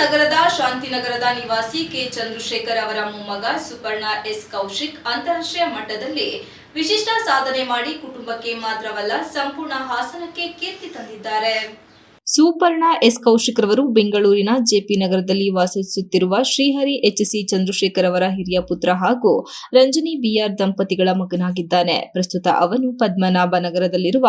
ನಗರದ, ಶಾಂತಿನಗರದ ನಿವಾಸಿ ಕೆ. ಚಂದ್ರಶೇಖರ್ ಅವರ ಮೊಮ್ಮಗ ಸುಪರ್ಣ ಎಸ್. ಕೌಶಿಕ್ ಅಂತಾರಾಷ್ಟ್ರೀಯ ಮಟ್ಟದಲ್ಲಿ ವಿಶಿಷ್ಟ ಸಾಧನೆ ಮಾಡಿ ಕುಟುಂಬಕ್ಕೆ ಮಾತ್ರವಲ್ಲ, ಸಂಪೂರ್ಣ ಹಾಸನಕ್ಕೆ ಕೀರ್ತಿ ತಂದಿದ್ದಾರೆ. ಸುಪರ್ಣ ಎಸ್. ಕೌಶಿಕ್ ರವರು ಬೆಂಗಳೂರಿನ ಜೆಪಿ ನಗರದಲ್ಲಿ ವಾಸಿಸುತ್ತಿರುವ ಶ್ರೀಹರಿ ಎಚ್ ಸಿ ಚಂದ್ರಶೇಖರ್ ಅವರ ಹಿರಿಯ ಪುತ್ರ ಹಾಗೂ ರಂಜನಿ ಬಿಆರ್ ದಂಪತಿಗಳ ಮಗನಾಗಿದ್ದಾನೆ. ಪ್ರಸ್ತುತ ಅವನು ಪದ್ಮನಾಭ ನಗರದಲ್ಲಿರುವ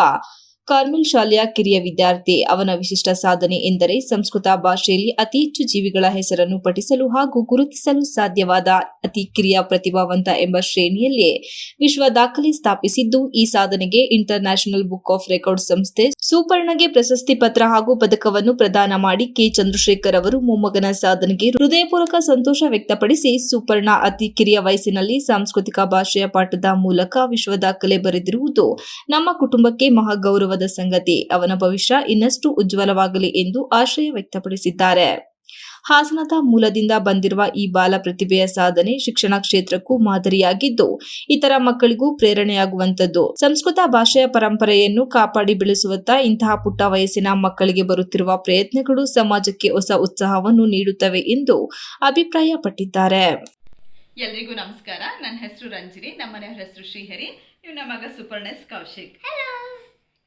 ಕಾರ್ಮೆಲ್ ಶಾಲೆಯ ಕಿರಿಯ ವಿದ್ಯಾರ್ಥಿ. ಅವನ ವಿಶಿಷ್ಟ ಸಾಧನೆ ಎಂದರೆ ಸಂಸ್ಕೃತ ಭಾಷೆಯಲ್ಲಿ ಅತಿ ಹೆಚ್ಚು ಜೀವಿಗಳ ಹೆಸರನ್ನು ಪಠಿಸಲು ಹಾಗೂ ಗುರುತಿಸಲು ಸಾಧ್ಯವಾದ ಅತಿ ಕಿರಿಯ ಪ್ರತಿಭಾವಂತ ಎಂಬ ಶ್ರೇಣಿಯಲ್ಲಿಯೇ ವಿಶ್ವ ದಾಖಲೆ ಸ್ಥಾಪಿಸಿದ್ದು. ಈ ಸಾಧನೆಗೆ ಇಂಟರ್ ಬುಕ್ ಆಫ್ ರೆಕಾರ್ಡ್ ಸಂಸ್ಥೆ ಸುಪರ್ಣಗೆ ಪ್ರಶಸ್ತಿ ಪತ್ರ ಹಾಗೂ ಪದಕವನ್ನು ಪ್ರದಾನ ಮಾಡಿ ಕೆ. ಚಂದ್ರಶೇಖರ್ ಅವರು ಮೊಮ್ಮಗನ ಸಾಧನೆಗೆ ಹೃದಯಪೂರ್ವಕ ಸಂತೋಷ ವ್ಯಕ್ತಪಡಿಸಿ ಸುಪರ್ಣ ಅತಿ ಕಿರಿಯ ವಯಸ್ಸಿನಲ್ಲಿ ಸಾಂಸ್ಕೃತಿಕ ಭಾಷೆಯ ಪಾಠದ ಮೂಲಕ ವಿಶ್ವ ದಾಖಲೆ ಬರೆದಿರುವುದು ನಮ್ಮ ಕುಟುಂಬಕ್ಕೆ ಮಹಾಗೌರವದ ಸಂಗತಿ. ಅವನ ಭವಿಷ್ಯ ಇನ್ನಷ್ಟು ಉಜ್ವಲವಾಗಲಿ ಎಂದು ಆಶಯ ವ್ಯಕ್ತಪಡಿಸಿದ್ದಾರೆ. ಹಾಸನದ ಮೂಲದಿಂದ ಬಂದಿರುವ ಈ ಬಾಲ ಪ್ರತಿಭೆಯ ಸಾಧನೆ ಶಿಕ್ಷಣ ಕ್ಷೇತ್ರಕ್ಕೂ ಮಾದರಿಯಾಗಿದ್ದು ಇತರ ಮಕ್ಕಳಿಗೂ ಪ್ರೇರಣೆಯಾಗುವಂತದ್ದು ಸಂಸ್ಕೃತ ಭಾಷೆಯ ಪರಂಪರೆಯನ್ನು ಕಾಪಾಡಿ ಬೆಳೆಸುವತ್ತ ಇಂತಹ ಪುಟ್ಟ ವಯಸ್ಸಿನ ಮಕ್ಕಳಿಗೆ ಬರುತ್ತಿರುವ ಪ್ರಯತ್ನಗಳು ಸಮಾಜಕ್ಕೆ ಹೊಸ ಉತ್ಸಾಹವನ್ನು ನೀಡುತ್ತವೆ ಎಂದು ಅಭಿಪ್ರಾಯಪಟ್ಟಿದ್ದಾರೆ. ಎಲ್ರಿಗೂ ನಮಸ್ಕಾರ. ನನ್ನ ಹೆಸರು ರಂಜಿನಿ. ನಮ್ಮ ಹೆಸರು ಶ್ರೀಹರಿ. ಇವ್ ನಮ್ಮ ಮಗ Suparnas Kaushik.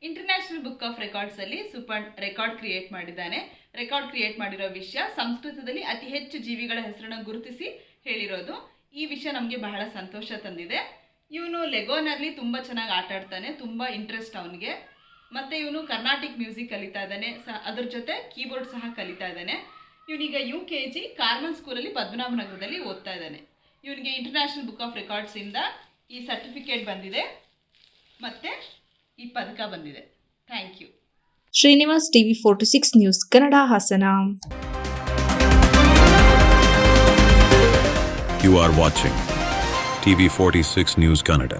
International book of records ಅಲ್ಲಿ ಸೂಪರ್ ರೆಕಾರ್ಡ್ ಕ್ರಿಯೇಟ್ ಮಾಡಿದ್ದಾನೆ. ರೆಕಾರ್ಡ್ ಕ್ರಿಯೇಟ್ ಮಾಡಿರೋ ವಿಷಯ ಸಂಸ್ಕೃತದಲ್ಲಿ ಅತಿ ಹೆಚ್ಚು ಜೀವಿಗಳ ಹೆಸರನ್ನು ಗುರುತಿಸಿ ಹೇಳಿರೋದು. ಈ ವಿಷಯ ನಮಗೆ ಬಹಳ ಸಂತೋಷ ತಂದಿದೆ. ಇವನು ಲೆಗೋನಲ್ಲಿ ತುಂಬ ಚೆನ್ನಾಗಿ ಆಟ ಆಡ್ತಾನೆ, ತುಂಬ ಇಂಟ್ರೆಸ್ಟ್ ಅವನಿಗೆ. ಮತ್ತು ಇವನು ಕರ್ನಾಟಿಕ್ ಮ್ಯೂಸಿಕ್ ಕಲಿತಾ ಇದ್ದಾನೆ, ಸ ಅದ್ರ ಜೊತೆ ಕೀಬೋರ್ಡ್ ಸಹ ಕಲಿತಾ ಇದ್ದಾನೆ. ಇವನೀಗ ಯು ಕೆ ಜಿ ಕಾರ್ಮಲ್ ಸ್ಕೂಲಲ್ಲಿ ಪದ್ಮನಾಭನಗರದಲ್ಲಿ ಓದ್ತಾ ಇದ್ದಾನೆ. ಇವನಿಗೆ ಇಂಟರ್ನ್ಯಾಷನಲ್ ಬುಕ್ ಆಫ್ ರೆಕಾರ್ಡ್ಸಿಂದ ಈ ಸರ್ಟಿಫಿಕೇಟ್ ಬಂದಿದೆ. ಮತ್ತು ಈ ಪದಕ ಬಂದಿದೆ thank you Srinivas TV forty six news Kannada Hassan You are watching TV46 News Kannada.